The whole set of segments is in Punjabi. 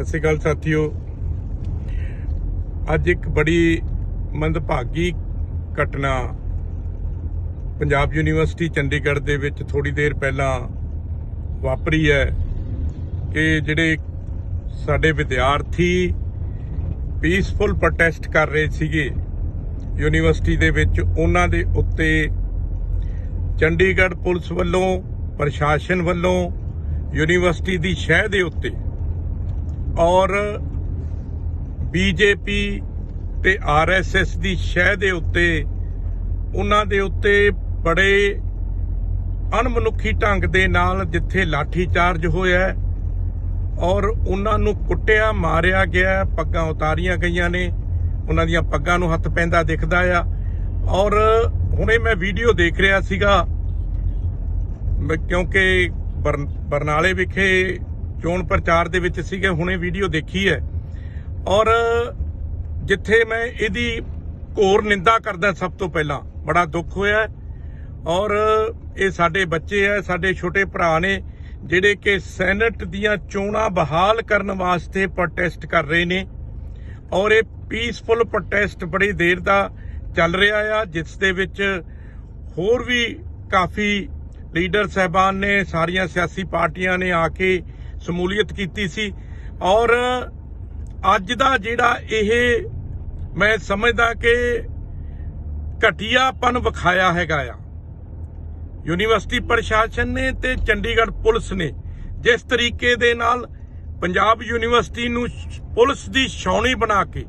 ਸਤਿ ਸ਼੍ਰੀ ਅਕਾਲ ਸਾਥੀਓ। ਅੱਜ ਇੱਕ ਬੜੀ ਮੰਦਭਾਗੀ ਘਟਨਾ ਪੰਜਾਬ ਯੂਨੀਵਰਸਿਟੀ ਚੰਡੀਗੜ੍ਹ ਦੇ ਵਿੱਚ ਥੋੜੀ ਦੇਰ ਪਹਿਲਾਂ ਵਾਪਰੀ ਹੈ ਕਿ ਜਿਹੜੇ ਸਾਡੇ ਵਿਦਿਆਰਥੀ ਪੀਸਫੁਲ ਪ੍ਰੋਟੈਸਟ ਕਰ ਰਹੇ ਸੀਗੇ ਯੂਨੀਵਰਸਿਟੀ ਦੇ ਵਿੱਚ, ਉਹਨਾਂ ਦੇ ਉੱਤੇ ਚੰਡੀਗੜ੍ਹ ਪੁਲਿਸ ਵੱਲੋਂ, ਪ੍ਰਸ਼ਾਸਨ ਵੱਲੋਂ, ਯੂਨੀਵਰਸਿਟੀ ਦੀ ਸ਼ਹਿ ਦੇ ਉੱਤੇ ਔਰ ਬੀਜੇਪੀ ਤੇ ਆਰਐਸਐਸ ਦੀ ਸ਼ਹਿ ਦੇ ਉੱਤੇ, ਉਹਨਾਂ ਦੇ ਉੱਤੇ ਬੜੇ ਅਣਮਨੁੱਖੀ ਢੰਗ ਦੇ ਨਾਲ ਜਿੱਥੇ ਲਾਠੀ ਚਾਰਜ ਹੋਇਆ ਔਰ ਉਹਨਾਂ ਨੂੰ ਕੁੱਟਿਆ, ਮਾਰਿਆ ਗਿਆ, ਪੱਗਾਂ ਉਤਾਰੀਆਂ ਗਈਆਂ ਨੇ, ਉਹਨਾਂ ਦੀਆਂ ਪੱਗਾਂ ਨੂੰ ਹੱਥ ਪੈਂਦਾ ਦਿਖਦਾ ਆ। ਔਰ ਹੁਣੇ ਮੈਂ ਵੀਡੀਓ ਦੇਖ ਰਿਹਾ ਸੀਗਾ ਕਿਉਂਕਿ ਬਰਨ- ਬਰਨਾਲੇ ਵਿਖੇ ਚੋਣ ਪ੍ਰਚਾਰ ਦੇ ਵਿੱਚ ਸੀਗੇ, ਹੁਣੇ ਵੀਡੀਓ ਦੇਖੀ ਹੈ। ਔਰ ਜਿੱਥੇ ਮੈਂ ਇਹਦੀ ਘੋਰ ਨਿੰਦਾ ਕਰਦਾ ਸਭ ਤੋਂ ਪਹਿਲਾਂ, ਬੜਾ ਦੁੱਖ ਹੋਇਆ ਔਰ ਇਹ ਸਾਡੇ ਬੱਚੇ ਆ ਸਾਡੇ ਛੋਟੇ ਭਰਾ ਨੇ, ਜਿਹੜੇ ਕਿ ਸੈਨੇਟ ਦੀਆਂ ਚੋਣਾਂ ਬਹਾਲ ਕਰਨ ਵਾਸਤੇ ਪ੍ਰੋਟੈਸਟ ਕਰ ਰਹੇ ਨੇ। ਔਰ ਇਹ ਪੀਸਫੁਲ ਪ੍ਰੋਟੈਸਟ ਬੜੀ ਦੇਰ ਦਾ ਚੱਲ ਰਿਹਾ ਆ, ਜਿਸ ਦੇ ਵਿੱਚ ਹੋਰ ਵੀ ਕਾਫੀ ਲੀਡਰ ਸਹਿਬਾਨ ਨੇ, ਸਾਰੀਆਂ ਸਿਆਸੀ ਪਾਰਟੀਆਂ ਨੇ ਆ ਕੇ ਸਮੂਲੀਅਤ ਕੀਤੀ ਸੀ। ਔਰ ਅੱਜ ਦਾ ਜਿਹੜਾ ਇਹ ਮੈਂ ਸਮਝਦਾ ਕਿ ਘਟੀਆਪਨ ਵਿਖਾਇਆ ਹੈਗਾ ਆ। ਯੂਨੀਵਰਸਿਟੀ ਪ੍ਰਸ਼ਾਸਨ ਨੇ ਤੇ ਚੰਡੀਗੜ੍ਹ ਪੁਲਿਸ ਨੇ ਜਿਸ ਤਰੀਕੇ ਦੇ ਨਾਲ ਪੰਜਾਬ ਯੂਨੀਵਰਸਿਟੀ ਨੂੰ ਪੁਲਿਸ ਦੀ ਛਾਉਣੀ ਬਣਾ ਕੇ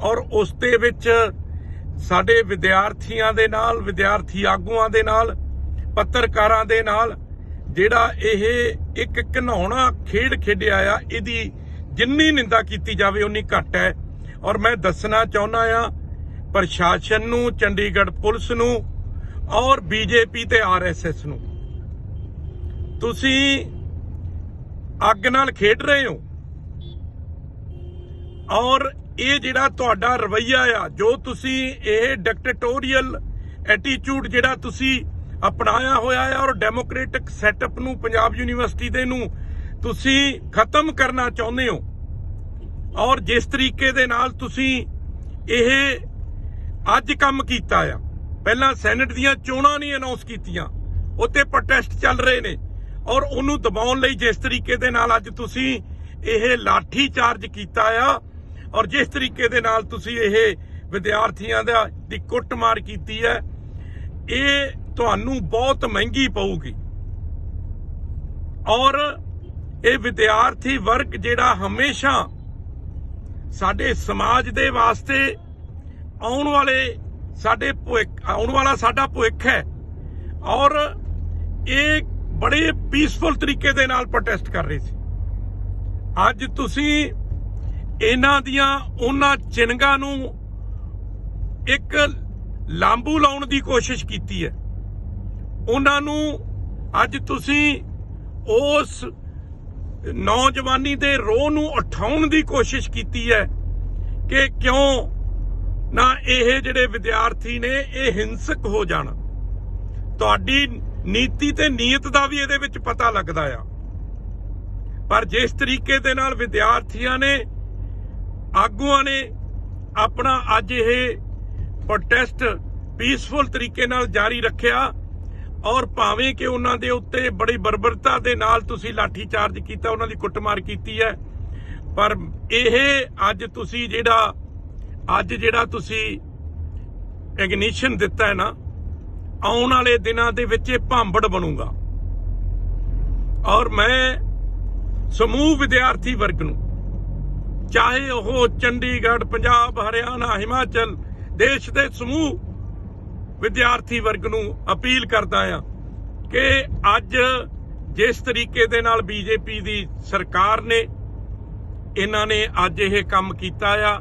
ਔਰ ਉਸ ਦੇ ਵਿੱਚ ਸਾਡੇ ਵਿਦਿਆਰਥੀਆਂ ਦੇ ਨਾਲ, ਵਿਦਿਆਰਥੀ ਆਗੂਆਂ ਦੇ ਨਾਲ, ਪੱਤਰਕਾਰਾਂ ਦੇ ਨਾਲ ਜਿਹੜਾ ਇਹ ਇੱਕ ਘਨਾਉਣਾ ਖੇਡ ਖੇਡਿਆ ਆ, ਇਹਦੀ ਜਿੰਨੀ ਨਿੰਦਾ ਕੀਤੀ ਜਾਵੇ, ਉਨੀ ਘੱਟ ਹੈ। ਔਰ ਮੈਂ ਦੱਸਣਾ ਚਾਹੁੰਦਾ ਆ, ਪ੍ਰਸ਼ਾਸਨ ਨੂੰ, ਚੰਡੀਗੜ੍ਹ ਪੁਲਿਸ ਨੂੰ ਔਰ ਬੀਜੇਪੀ ਤੇ ਆਰਐਸਐਸ ਨੂੰ। ਤੁਸੀਂ ਅੱਗ ਨਾਲ ਖੇਡ ਰਹੇ ਹੋ। ਔਰ ਇਹ ਜਿਹੜਾ ਤੁਹਾਡਾ ਰਵਈਆ ਆ, ਜੋ ਤੁਸੀਂ ਇਹ ਡਿਕਟੇਟੋਰੀਅਲ ਐਟੀਟਿਊਡ ਜਿਹੜਾ ਤੁਸੀਂ ਅਪਣਾਇਆ ਹੋਇਆ ਹੈ ਔਰ ਡੈਮੋਕ੍ਰੈਟਿਕ ਸੈਟਅਪ ਨੂੰ, ਪੰਜਾਬ ਯੂਨੀਵਰਸਿਟੀ ਦੇ ਨੂੰ ਤੁਸੀਂ ਖਤਮ ਕਰਨਾ ਚਾਹੁੰਦੇ ਹੋ। ਔਰ ਜਿਸ ਤਰੀਕੇ ਦੇ ਨਾਲ ਤੁਸੀਂ ਇਹ ਅੱਜ ਕੰਮ ਕੀਤਾ ਆ। ਪਹਿਲਾਂ ਸੈਨੇਟ ਦੀਆਂ ਚੋਣਾਂ ਨਹੀਂ ਅਨਾਉਂਸ ਕੀਤੀਆਂ ਉੱਤੇ ਪ੍ਰੋਟੈਸਟ ਚੱਲ ਰਹੇ ਨੇ। ਔਰ ਉਹਨੂੰ ਦਬਾਉਣ ਲਈ ਜਿਸ ਤਰੀਕੇ ਦੇ ਨਾਲ ਅੱਜ ਤੁਸੀਂ ਇਹ ਲਾਠੀ ਚਾਰਜ ਕੀਤਾ ਆ, ਔਰ ਜਿਸ ਤਰੀਕੇ ਦੇ ਨਾਲ ਤੁਸੀਂ ਇਹ ਵਿਦਿਆਰਥੀਆਂ ਦਾ ਦੀ ਕੁੱਟਮਾਰ ਕੀਤੀ ਹੈ, ਇਹ ਤੁਹਾਨੂੰ ਬਹੁਤ ਮਹਿੰਗੀ ਪਊਗੀ। ਔਰ ਇਹ ਵਿਦਿਆਰਥੀ ਵਰਗ ਜਿਹੜਾ ਹਮੇਸ਼ਾ ਸਾਡੇ ਸਮਾਜ ਦੇ ਵਾਸਤੇ ਆਉਣ ਵਾਲੇ ਸਾਡੇ ਭਵਿੱਖ, ਆਉਣ ਵਾਲਾ ਸਾਡਾ ਭਵਿੱਖ ਹੈ। ਔਰ ਇਹ ਬੜੇ ਪੀਸਫੁਲ ਤਰੀਕੇ ਦੇ ਨਾਲ ਪ੍ਰੋਟੈਸਟ ਕਰ ਰਹੇ ਸੀ। ਅੱਜ ਤੁਸੀਂ ਇਹਨਾਂ ਦੀਆਂ, ਉਹਨਾਂ ਚਿੰਨ੍ਹਾਂ ਨੂੰ ਇੱਕ ਲਾਂਬੂ ਲਾਉਣ ਦੀ ਕੋਸ਼ਿਸ਼ ਕੀਤੀ ਹੈ। ਉਹਨਾਂ ਨੂੰ ਅੱਜ ਤੁਸੀਂ ਉਸ ਨੌਜਵਾਨੀ ਦੇ ਰੋਹ ਨੂੰ ਉਠਾਉਣ ਦੀ ਕੋਸ਼ਿਸ਼ ਕੀਤੀ ਹੈ ਕਿ ਕਿਉਂ ਨਾ ਇਹ ਜਿਹੜੇ ਵਿਦਿਆਰਥੀ ਨੇ ਇਹ ਹਿੰਸਕ ਹੋ ਜਾਣ। ਤੁਹਾਡੀ ਨੀਤੀ ਤੇ ਨੀਅਤ ਦਾ ਵੀ ਇਹਦੇ ਵਿੱਚ ਪਤਾ ਲੱਗਦਾ ਆ। ਪਰ ਜਿਸ ਤਰੀਕੇ ਦੇ ਨਾਲ ਵਿਦਿਆਰਥੀਆਂ ਨੇ, ਆਗੂਆਂ ਨੇ ਆਪਣਾ ਅੱਜ ਇਹ ਪ੍ਰੋਟੈਸਟ ਪੀਸਫੁਲ ਤਰੀਕੇ ਨਾਲ ਜਾਰੀ ਰੱਖਿਆ ਔਰ ਭਾਵੇਂ ਕਿ ਉਹਨਾਂ ਦੇ ਉੱਤੇ ਬੜੀ ਬਰਬਰਤਾ ਦੇ ਨਾਲ ਤੁਸੀਂ ਲਾਠੀ ਚਾਰਜ ਕੀਤਾ, ਉਹਨਾਂ ਦੀ ਕੁੱਟਮਾਰ ਕੀਤੀ ਹੈ, ਪਰ ਇਹ ਅੱਜ ਤੁਸੀਂ ਜਿਹੜਾ, ਅੱਜ ਜਿਹੜਾ ਤੁਸੀਂ ਇਗਨੀਸ਼ਨ ਦਿੱਤਾ ਹੈ ਨਾ, ਆਉਣ ਵਾਲੇ ਦਿਨਾਂ ਦੇ ਵਿੱਚ ਇਹ ਭਾਂਬੜ ਬਣੂਗਾ। ਔਰ ਮੈਂ ਸਮੂਹ ਵਿਦਿਆਰਥੀ ਵਰਗ ਨੂੰ, ਚਾਹੇ ਉਹ ਚੰਡੀਗੜ੍ਹ, ਪੰਜਾਬ, ਹਰਿਆਣਾ, ਹਿਮਾਚਲ, ਦੇਸ਼ ਦੇ ਸਮੂਹ ਵਿਦਿਆਰਥੀ ਵਰਗ ਨੂੰ ਅਪੀਲ ਕਰਦਾ ਆ ਕਿ ਅੱਜ ਜਿਸ ਤਰੀਕੇ ਦੇ ਨਾਲ ਬੀਜੇਪੀ ਦੀ ਸਰਕਾਰ ਨੇ ਇਹਨਾਂ ਨੇ ਅੱਜ ਇਹ ਕੰਮ ਕੀਤਾ ਆ,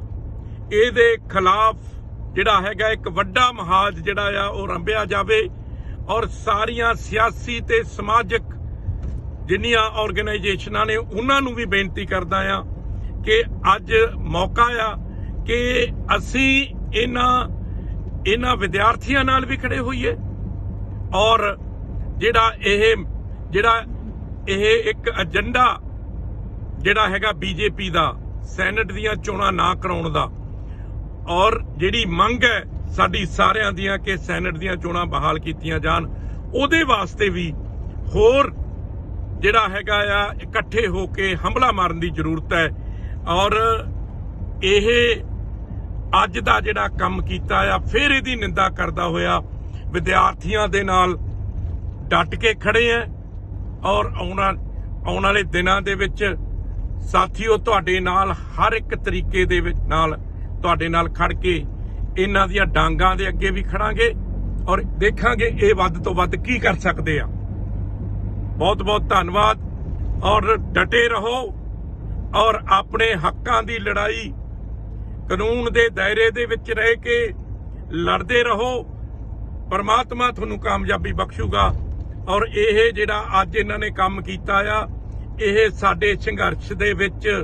ਇਹਦੇ ਖਿਲਾਫ ਜਿਹੜਾ ਹੈਗਾ ਇੱਕ ਵੱਡਾ ਮਹਾਜ ਜਿਹੜਾ ਆ ਉਹ ਰੰਭਿਆ ਜਾਵੇ ਔਰ ਸਾਰੀਆਂ ਸਿਆਸੀ ਤੇ ਸਮਾਜਿਕ ਜਿੰਨੀਆਂ ਆਰਗੇਨਾਈਜੇਸ਼ਨਾਂ ਨੇ ਉਹਨਾਂ ਨੂੰ ਵੀ ਬੇਨਤੀ ਕਰਦਾ ਆ ਕਿ ਅੱਜ ਮੌਕਾ ਆ ਕਿ ਅਸੀਂ ਇਹਨਾਂ ਇਹਨਾਂ ਵਿਦਿਆਰਥੀਆਂ ਨਾਲ ਵੀ ਖੜੇ ਹੋਈਏ। ਔਰ ਜਿਹੜਾ ਇਹ ਜਿਹੜਾ ਇਹ ਇੱਕ ਏਜੰਡਾ ਜਿਹੜਾ ਹੈਗਾ ਬੀਜੇਪੀ ਦਾ, ਸੈਨੇਟ ਦੀਆਂ ਚੋਣਾਂ ਨਾ ਕਰਾਉਣ ਦਾ। ਔਰ ਜਿਹੜੀ ਮੰਗ ਹੈ ਸਾਡੀ ਸਾਰਿਆਂ ਦੀਆਂ ਕਿ ਸੈਨੇਟ ਦੀਆਂ ਚੋਣਾਂ ਬਹਾਲ ਕੀਤੀਆਂ ਜਾਣ, ਉਹਦੇ ਵਾਸਤੇ ਵੀ ਹੋਰ ਜਿਹੜਾ ਹੈਗਾ ਆ, ਇਕੱਠੇ ਹੋ ਕੇ ਹਮਲਾ ਮਾਰਨ ਦੀ ਜ਼ਰੂਰਤ ਹੈ। ਔਰ ਇਹ ਅੱਜ ਦਾ ਜਿਹੜਾ ਕੰਮ ਕੀਤਾ ਆ, ਫਿਰ ਇਹਦੀ ਨਿੰਦਾ ਕਰਦਾ ਹੋਇਆ ਵਿਦਿਆਰਥੀਆਂ ਦੇ ਨਾਲ ਡਟ ਕੇ ਖੜੇ ਆ ਔਰ ਆਉਣਾ, ਆਉਣ ਵਾਲੇ ਦਿਨਾਂ ਦੇ ਵਿੱਚ ਸਾਥੀਓ, ਤੁਹਾਡੇ ਨਾਲ ਹਰ ਇੱਕ ਤਰੀਕੇ ਦੇ ਵਿੱਚ ਨਾਲ ਤੁਹਾਡੇ ਨਾਲ ਖੜ ਕੇ ਇਹਨਾਂ ਦੀਆਂ ਡਾਂਗਾਂ ਦੇ ਅੱਗੇ ਵੀ ਖੜਾਂਗੇ ਔਰ ਦੇਖਾਂਗੇ ਇਹ ਵੱਧ ਤੋਂ ਵੱਧ ਕੀ ਕਰ ਸਕਦੇ ਆ। ਬਹੁਤ ਬਹੁਤ ਧੰਨਵਾਦ ਔਰ ਡਟੇ ਰਹੋ ਔਰ ਆਪਣੇ ਹੱਕਾਂ ਦੀ ਲੜਾਈ ਕਾਨੂੰਨ ਦੇ ਦਾਇਰੇ ਦੇ ਵਿੱਚ ਰਹਿ ਕੇ ਲੜਦੇ ਰਹੋ। ਪਰਮਾਤਮਾ ਤੁਹਾਨੂੰ ਕਾਮਯਾਬੀ ਬਖਸ਼ੂਗਾ। ਔਰ ਇਹ ਜਿਹੜਾ ਅੱਜ ਇਹਨਾਂ ਨੇ ਕੰਮ ਕੀਤਾ ਆ, ਇਹ ਸਾਡੇ ਸੰਘਰਸ਼ ਦੇ ਵਿੱਚ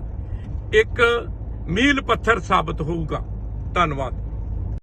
ਇੱਕ ਮੀਲ ਪੱਥਰ ਸਾਬਤ ਹੋਊਗਾ। ਧੰਨਵਾਦ।